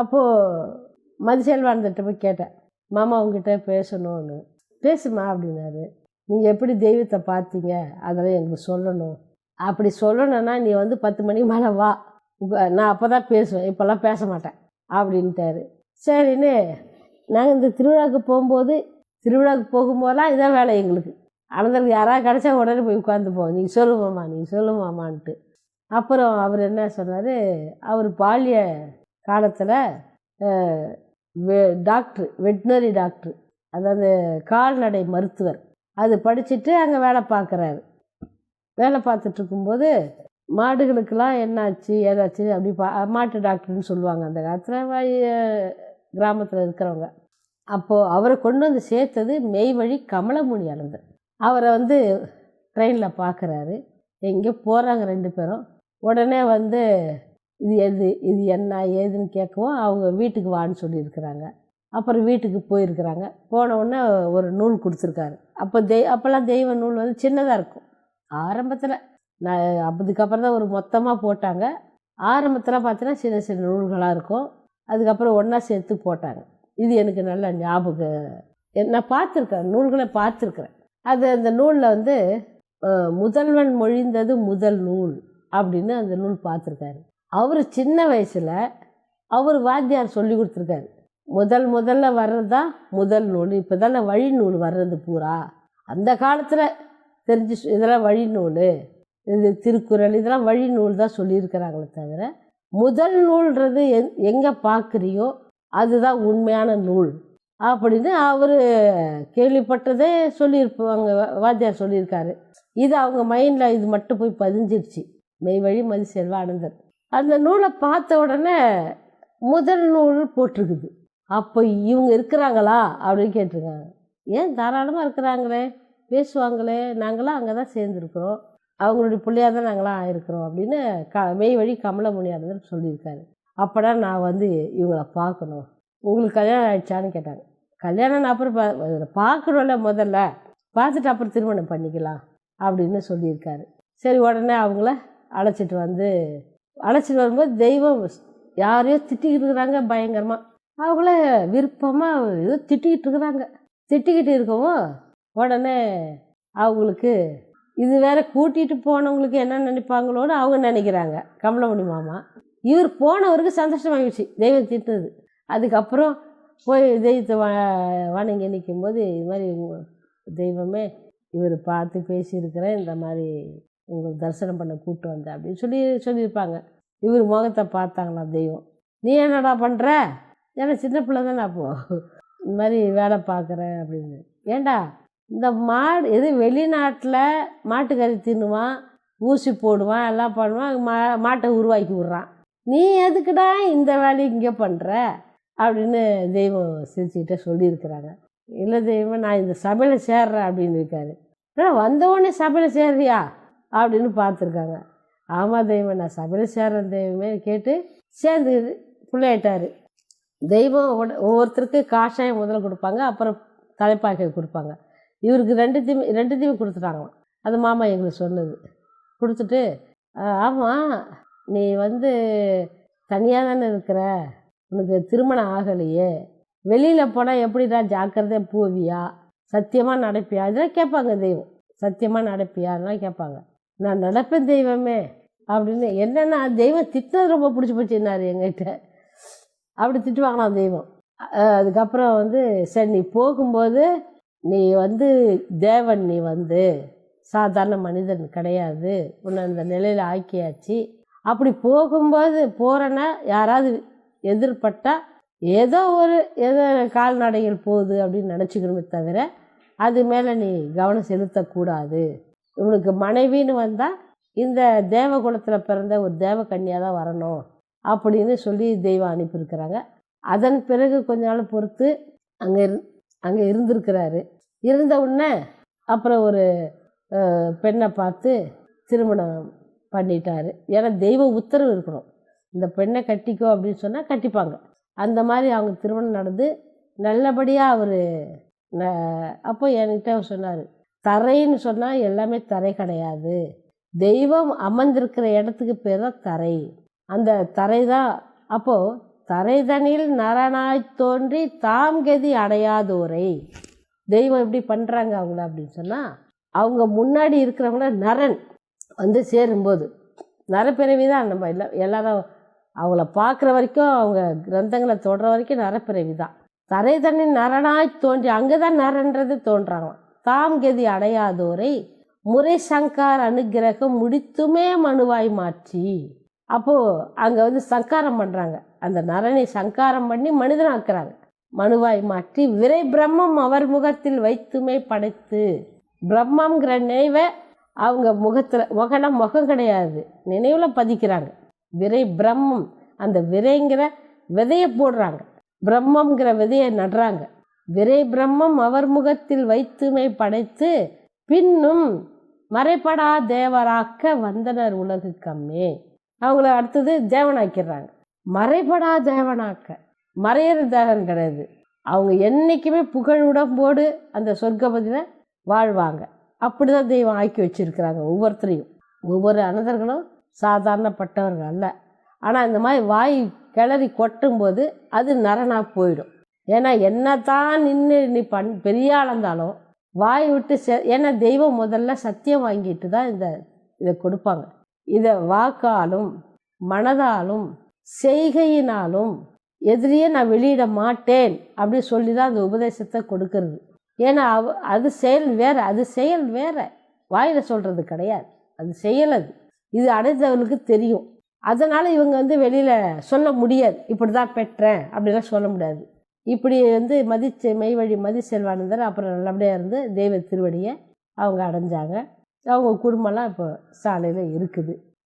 அப்போது மதிசெல்வானந்திட்ட போய் கேட்டேன். மாமா உங்ககிட்ட பேசணும்னு. பேசுமா அப்படின்னாரு. நீங்கள் எப்படி தெய்வத்தை பார்த்தீங்க? அதெல்லாம் எங்களுக்கு சொல்லணும். அப்படி சொல்லணும்னா நீ வந்து பத்து மணிக்கு மேலே வா. நான் அப்போ தான் பேசுவேன். இப்போல்லாம் பேச மாட்டேன் அப்படின்ட்டாரு. சரின்னு நாங்கள் இந்த திருவிழாவுக்கு போகும்போது திருவிழாவுக்கு போகும்போதெல்லாம் இதான் வேலை எங்களுக்கு. அனந்தருக்கு யாராவது கிடச்சா உடனே போய் உட்காந்துப்போம் நீ சொல்லுமாம்மா நீ சொல்லுமாமான்ட்டு அப்புறம் அவர் என்ன சொன்னார்? அவர் பாலிய காலத்தில் டாக்டர் வெட்னரி டாக்டர் அதாவது கால்நடை மருத்துவர். அது படிச்சுட்டு அங்கே வேலை பார்க்குறாரு. வேலை பார்த்துட்டு இருக்கும்போது மாடுகளுக்கெல்லாம் என்னாச்சு ஏதாச்சு அப்படி பா மாட்டு டாக்டர்னு சொல்லுவாங்க. அந்த காலத்தில் கிராமத்தில் இருக்கிறவங்க. அப்போது அவரை கொண்டு வந்து சேர்த்தது மெய்வழி கமலமுனி அனந்தர் அவரை வந்து ட்ரெயினில் பார்க்குறாரு எங்கே போகிறாங்க ரெண்டு பேரும். உடனே வந்து இது எது இது என்ன ஏதுன்னு கேட்கவும் அவங்க வீட்டுக்கு வான்னு சொல்லியிருக்கிறாங்க. அப்புறம் வீட்டுக்கு போயிருக்கிறாங்க. போனவுடனே ஒரு நூல் கொடுத்துருக்காரு. அப்போ தெய் அப்போல்லாம் தெய்வ நூல் வந்து சின்னதாக இருக்கும். ஆரம்பத்தில் நான் அதுக்கப்புறம் தான் ஒரு மொத்தமாக போட்டாங்க. ஆரம்பத்தில் பார்த்தீங்கன்னா சின்ன சின்ன நூல்களாக இருக்கும். அதுக்கப்புறம் ஒன்றா சேர்த்து போட்டாங்க. இது எனக்கு நல்ல ஞாபகம் நான் பார்த்துருக்கேன் நூல்களை பார்த்துருக்குறேன். அது அந்த நூலில் வந்து முதல்வன் மொழிந்தது முதல் நூல் அப்படின்னு அந்த நூல் பார்த்துருக்காரு. அவர் சின்ன வயசில் அவர் வாத்தியார் சொல்லி கொடுத்துருக்காரு. முதல் முதல்ல வர்றது தான் முதல் நூல் இப்போ தானே வழி நூல் வர்றது பூரா. அந்த காலத்தில் தெரிஞ்சு இதெல்லாம் வழி நூல் இது திருக்குறள் இதெல்லாம் வழி நூல் தான் சொல்லியிருக்கிறாங்களே தவிர முதல் நூல்ன்றது எங் எங்கே பார்க்குறியோ அதுதான் உண்மையான நூல். அப்படின்னு அவர் கேள்விப்பட்டதே சொல்லியிருப்பாங்க வாத்தியார் சொல்லியிருக்காரு. இது அவங்க மைண்டில் இது மட்டும் போய் பதிஞ்சிருச்சு. மெய் வழி மதி செல்வா ஆனந்தர் அந்த நூலை பார்த்த உடனே முதல் நூல் போட்டிருக்குது. அப்போ இவங்க இருக்கிறாங்களா அப்படின்னு கேட்டிருக்காங்க. ஏன் தாராளமாக இருக்கிறாங்களே? பேசுவாங்களே? நாங்களாம் அங்கே தான் சேர்ந்துருக்குறோம். அவங்களுடைய பிள்ளையாக தான் நாங்களாம் ஆயிருக்கிறோம் அப்படின்னு க மெய் வழி கமலமுனியானவர் சொல்லியிருக்காரு. அப்போடா நான் வந்து இவங்கள பார்க்கணும். உங்களுக்கு கல்யாணம் ஆயிடுச்சான்னு கேட்டாங்க. கல்யாணம் அப்புறம் பா பார்க்கணும்ல முதல்ல. பார்த்துட்டு அப்புறம் திருமணம் பண்ணிக்கலாம் அப்படின்னு சொல்லியிருக்காரு. சரி உடனே அவங்கள அழைச்சிட்டு வந்து அழைச்சிட்டு வரும்போது தெய்வம் யாரையோ திட்டிக்கிட்டு இருக்கிறாங்க பயங்கரமாக அவங்கள விருப்பமாக ஏதோ திட்டிக்கிட்டு இருக்கிறாங்க. திட்டிக்கிட்டு இருக்கவும் உடனே அவங்களுக்கு இது வேற கூட்டிகிட்டு போனவங்களுக்கு என்ன நினைப்பாங்களோன்னு அவங்க நினைக்கிறாங்க. கமலமணி மாமா. இவர் போனவருக்கு சந்தோஷமாகிடுச்சு தெய்வம் திட்டுறது. அதுக்கப்புறம் போய் தெய்வத்தை வ வணங்கி நிற்கும்போது இது மாதிரி தெய்வமே இவர் பார்த்து பேசியிருக்கிறேன். இந்த மாதிரி உங்களுக்கு தரிசனம் பண்ண கூப்பிட்டு வந்தேன் அப்படின்னு சொல்லி சொல்லியிருப்பாங்க. இவர் முகத்தை பார்த்தாங்களாம் தெய்வம். நீ என்னடா பண்ணுற ஏன்னா சின்ன பிள்ளை தானே அப்போது இந்த மாதிரி வேலை பார்க்குறேன் அப்படின்னு. ஏண்டா? இந்த மாடு எது வெளிநாட்டில் மாட்டுக்கறி தின்னுவான் ஊசி போடுவான் எல்லாம் பண்ணுவான் மா மாட்டை உருவாக்கி விட்றான். நீ எதுக்குடா இந்த வேலையை இங்கே பண்ணுற அப்படின்னு தெய்வம் சிரிச்சுக்கிட்டே சொல்லியிருக்கிறாங்க. இல்லை தெய்வம் நான் இந்த சபையில் சேர்றேன் அப்படின்னு இருக்காரு. ஆனால் வந்தவொடனே சபையில் சேர்றியா? அப்படின்னு பார்த்துருக்காங்க. ஆமாம் தெய்வம் நான் சபையில் சேர்றேன் தெய்வமே கேட்டு சேர்ந்து பிள்ளையிட்டார். தெய்வம் ஒவ்வொருத்தருக்கு காஷாயம் முதல்ல கொடுப்பாங்க அப்புறம் தலைப்பாக்கை கொடுப்பாங்க. இவருக்கு ரெண்டு தீம் ரெண்டு ரெண்டுத்தையுமே கொடுத்துட்டாங்களாம். அது மாமா எங்களுக்கு சொன்னது. கொடுத்துட்டு ஆமாம் நீ வந்து தனியாக தானே இருக்கிற? உனக்கு திருமணம் ஆகலையே. வெளியில் போனால் எப்படிடா ஜாக்கிரதையாக போவியா? சத்தியமாக நடப்பியா? இதெல்லாம் கேட்பாங்க தெய்வம். சத்தியமாக நடப்பியா அதெல்லாம் கேட்பாங்க. நான் நடப்பேன் தெய்வமே அப்படின்னு. என்னென்னா தெய்வம் திட்டினது ரொம்ப பிடிச்சி போச்சுன்னாரு எங்கிட்ட அப்படி திட்டுவாங்களாம் தெய்வம். அதுக்கப்புறம் வந்து சரி நீ போகும்போது நீ வந்து தேவன் நீ வந்து சாதாரண மனிதன் கிடையாது. உன்னை அந்த நிலையில் ஆக்கியாச்சு. அப்படி போகும்போது போகிறேன்னா யாராவது எதிர்பட்டால் ஏதோ ஒரு ஏதோ கால்நடைகள் போகுது அப்படின்னு நினச்சிக்கணுமே தவிர அது மேலே நீ கவனம் செலுத்தக்கூடாது. இவனுக்கு மனைவின்னு வந்தால் இந்த தேவகுலத்தில் பிறந்த ஒரு தேவ கன்னியாக தான் வரணும் அப்படின்னு சொல்லி தெய்வம் அனுப்பியிருக்கிறாங்க. அதன் பிறகு கொஞ்ச நாள் பொறுத்து அங்கே இரு அங்கே இருந்திருக்கிறாரு. இருந்த உடனே அப்புறம் ஒரு பெண்ணை பார்த்து திருமணம் பண்ணிட்டாரு. ஏன்னா தெய்வ உத்தரவு இருக்கணும். இந்த பெண்ணை கட்டிக்கோ அப்படின்னு சொன்னால் கட்டிப்பாங்க. அந்த மாதிரி அவங்க திருமணம் நடந்து நல்லபடியாக அவர் அப்போ என்கிட்ட சொன்னார் தரைன்னு சொன்னால் எல்லாமே தரை கிடையாது. தெய்வம் அமர்ந்திருக்கிற இடத்துக்கு பேர் தான் தரை. அந்த தரை தான் அப்போது தரைதனில் நரனாய் தோன்றி தாம் கதி அடையாதோரை. தெய்வம் எப்படி பண்ணுறாங்க அவங்கள அப்படின்னு சொன்னால் அவங்க முன்னாடி இருக்கிறவங்கள நரன் வந்து சேரும்போது நரப்பிறவி தான் நம்ம எல்லா எல்லாரும் அவங்கள பார்க்குற வரைக்கும் அவங்க கிரந்தங்களை தொடுற வரைக்கும் நரப்பிறவி தான். தரை தண்ணி நரனாய் தோன்றி அங்கே தான் நரன்றது தோன்றாங்களாம். தாம் கதி அடையாதோரை முறை சங்கார் அனுக்கிரகம் முடித்துமே மனுவாய் மாற்றி. அப்போது அங்கே வந்து சங்காரம் பண்ணுறாங்க அந்த நரனை சங்காரம் பண்ணி மனிதனாக்குறாங்க. மனுவாய் மாற்றி விரை பிரம்மம் அவர் முகத்தில் வைத்துமே படைத்து. பிரம்மங்கிற நினைவை அவங்க முகத்தில் முகனா முகம் கிடையாது. நினைவில் பதிக்கிறாங்க. விரை பிரம்மம் அந்த விரைங்கிற விதையை போடுறாங்க. பிரம்மங்கிற விதையை நடுறாங்க. விரை பிரம்மம் அவர் முகத்தில் வைத்துமை படைத்து பின்னும் மறைபடா தேவராக்க வந்தனர் உலகு கம்மே அவங்கள அடுத்தது தேவனாக்கிறாங்க மறைபடா தேவனாக்க. மறையிற தேவன் கிடையாது. அவங்க என்றைக்குமே புகழ் உடம்போடு அந்த சொர்க்கபதியில் வாழ்வாங்க. அப்படி தான் தெய்வம் ஆக்கி வச்சிருக்கிறாங்க ஒவ்வொருத்தரையும். ஒவ்வொரு அனதர்களும் சாதாரணப்பட்டவர்கள் அல்ல. ஆனால் இந்த மாதிரி வாய் கிளறி கொட்டும்போது அது நரனாக போயிடும். ஏன்னா என்ன தான் நின்று நீ பண் பெரிய ஆளந்தாலும் இருந்தாலும் வாய் விட்டு செ ஏன்னா தெய்வம் முதல்ல சத்தியம் வாங்கிட்டு தான் இந்த இதை கொடுப்பாங்க. இதை வாக்காலும் மனதாலும் செய்கையினாலும் எதிரியே நான் வெளியிட மாட்டேன் அப்படி சொல்லி தான் அந்த உபதேசத்தை கொடுக்கறது. ஏன்னா அவ அது செயல் வேற அது செயல் வேற. வாயில் சொல்கிறது கிடையாது. அது செயல் அது. இது அடைந்தவர்களுக்கு தெரியும். அதனால் இவங்க வந்து வெளியில் சொல்ல முடியாது. இப்படி தான் பெற்றேன் அப்படிலாம் சொல்ல முடியாது. இப்படி வந்து மதிச்ச மெய்வழி மதி செல்வானந்தர் அப்புறம் நல்லபடியாக இருந்து தெய்வ திருவடியை அவங்க அடைஞ்சாங்க. அவங்க குடும்பம்லாம் இப்போ சாலையில் இருக்குது.